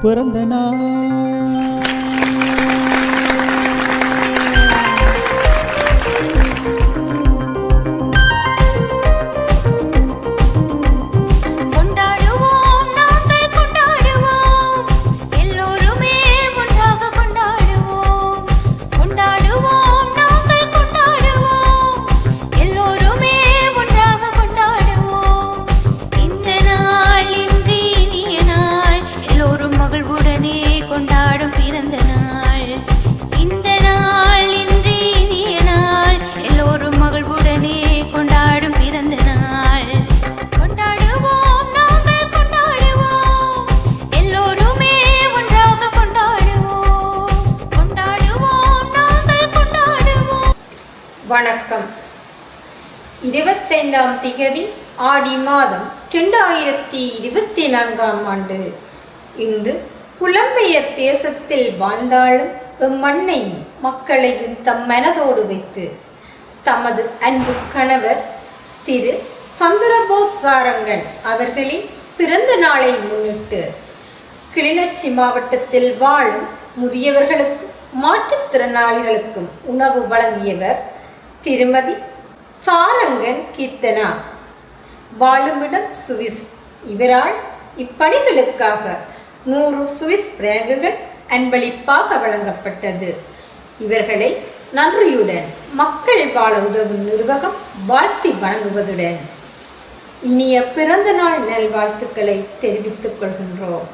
பிறந்த நாள். வணக்கம். இருபத்தைந்தாம் திகதி ஆடி மாதம் ரெண்டாயிரத்தி இருபத்தி நான்காம் ஆண்டு. இன்று புலம்பெயர் தேசத்தில் வாழ்ந்தாலும் எம்மண்ணையும் மக்களையும் தம் மனதோடு வைத்து தமது அன்பு கணவர் திரு சந்திரபோஸ் சாரங்கன் அவர்களின் பிறந்த நாளை முன்னிட்டு கிளிநொச்சி மாவட்டத்தில் வாழும் முதியவர்களுக்கும் மாற்றுத்திறனாளிகளுக்கும் உணவு வழங்கியவர் திருமதி சாரங்கன் கீர்த்தனா. வாழுமிடம் சுவிஸ். இவரால் இப்பணிகளுக்காக நூறு சுவிஸ் பிராங்குகள் அன்பளிப்பாக வழங்கப்பட்டது. இவர்களை நன்றியுடன் மக்கள் வாழ உதவும் நிர்வாகம் வாழ்த்தி வணங்குவதுடன் இனிய பிறந்த நாள் நல்வாழ்த்துக்களை தெரிவித்துக் கொள்கின்றோம்.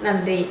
நன்றி.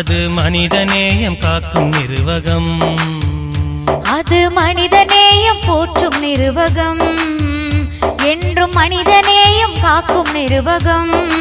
அது மனிதநேயம் காக்கும் நிர்வகம். அது மனிதநேயம் போற்றும் நிருவகம். என்றும் மனிதநேயம் காக்கும் நிருவகம்.